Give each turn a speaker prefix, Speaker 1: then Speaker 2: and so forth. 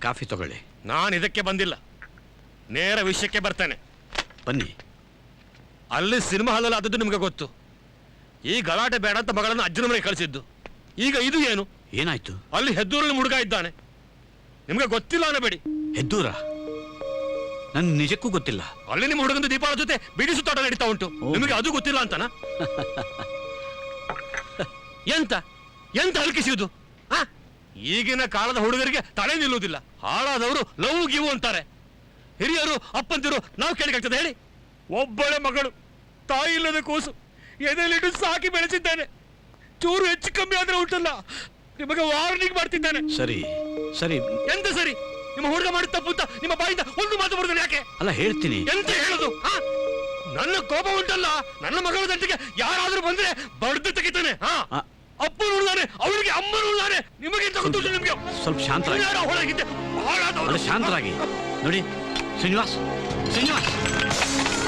Speaker 1: Coffee ತಗೊಳ್ಳಿ.
Speaker 2: ನಾನು ಇದಕ್ಕೆ ಬಂದಿಲ್ಲ. ನೇರ ವಿಷಯಕ್ಕೆ ಬರ್ತೇನೆ.
Speaker 1: ಬನ್ನಿ.
Speaker 2: ಅಲ್ಲಿ ಸಿನಿಮಾ ಹಾಲಲ್ಲಿ ಆದದ್ದು ನಿಮಗೆ ಗೊತ್ತು. ಈ ಗಲಾಟೆ ಬೇಡ ಅಂತ ಮಗಳನ್ನು ಅಜ್ಜನ ಮನೆಗೆ ಕಳಿಸಿದ್ದು. ಈಗ ಇದು ಏನು?
Speaker 1: ಏನಾಯ್ತು?
Speaker 2: ಅಲ್ಲಿ ಹೆದ್ದೂರಲ್ಲಿ ಹುಡುಗ ಇದ್ದಾನೆ. ನಿಮಗೆ ಗೊತ್ತಿಲ್ಲ ಅನ್ನಬೇಡಿ.
Speaker 1: ಹೆದ್ದೂರ? ನನ್ ನಿಜಕ್ಕೂ ಗೊತ್ತಿಲ್ಲ.
Speaker 2: ಅಲ್ಲಿ ನಿಮ್ಮ ಹುಡುಗನ ದೀಪಾವಳಿ ಜೊತೆ ಬಿಡಿ ಸುತ್ತಾಟ ನಡೀತಾ ಉಂಟು. ನಿಮಗೆ ಅದು ಗೊತ್ತಿಲ್ಲ ಅಂತನಾ? ಎಂತ? ಎಂತ ಹಲ್ಕಿಸಿಯುದು ಆ? ಈಗಿನ ಕಾಲದ ಹುಡುಗರಿಗೆ ತಲೆ ನಿಲ್ಲುವುದಿಲ್ಲ. ಹಾಳಾದವರು ಲವ್ ಗಿವು ಅಂತಾರೆ. ಹಿರಿಯರು ಅಪ್ಪಂತಿರು ನಾವು ಕೇಳಿಕಾಗ್ತದೆ ಹೇಳಿ. ಒಬ್ಬಳೆ ಮಗಳು ತಾಯಿ ಇಲ್ಲದ ಕೂಸು ಎದೆಲಿಟ್ಟು ಸಾಕಿ ಬೆಳೆಸಿದ್ದಾನೆ. ಚೂರು ಹೆಚ್ಚು ಕಮ್ಮಿ ಆದ್ರೆ ಉಂಟಲ್ಲ ನಿಮಗೆ ವಾರ್ನಿಂಗ್ ಮಾಡ್ತಿದ್ದಾನೆ.
Speaker 1: ಸರಿ ಸರಿ.
Speaker 2: ಎಂತ ಸರಿ? ನಿಮ್ಮ ಹುಡುಗ ಮಾಡಿದ ತಪ್ಪು ಅಂತ ನಿಮ್ಮ ಬಾಯಿಂದ ಒಂದು ಮಾತು ಬರ್ತದೆ ಯಾಕೆ?
Speaker 1: ಅಲ್ಲ ಹೇಳ್ತೀನಿ.
Speaker 2: ಎಂತ ಹೇಳುದು? ಆ? ನನ್ನ ಕೋಪ ಉಂಟಲ್ಲ ನನ್ನ ಮಗಳ ದಂಟಿಗೆ ಯಾರಾದ್ರೂ ಬಂದ್ರೆ ಬಡ್ದು ತೆಗಿತಾನೆ. ಹಾ?
Speaker 1: ಆ,
Speaker 2: ಅಪ್ಪನು ಉಳ್ದಾನೆ ಅವಳಿಗೆ ಅಮ್ಮನು ಉಳ್ದಾನೆ ನಿಮ್ಗೆ
Speaker 1: ಸ್ವಲ್ಪ ಶಾಂತರಾಗಿ.
Speaker 2: ಹಾಳಾದವನು.
Speaker 1: ಅಲ್ಲ ಶಾಂತರಾಗಿ. ನೋಡಿ ಶ್ರೀನಿವಾಸ್ ಶ್ರೀನಿವಾಸ್.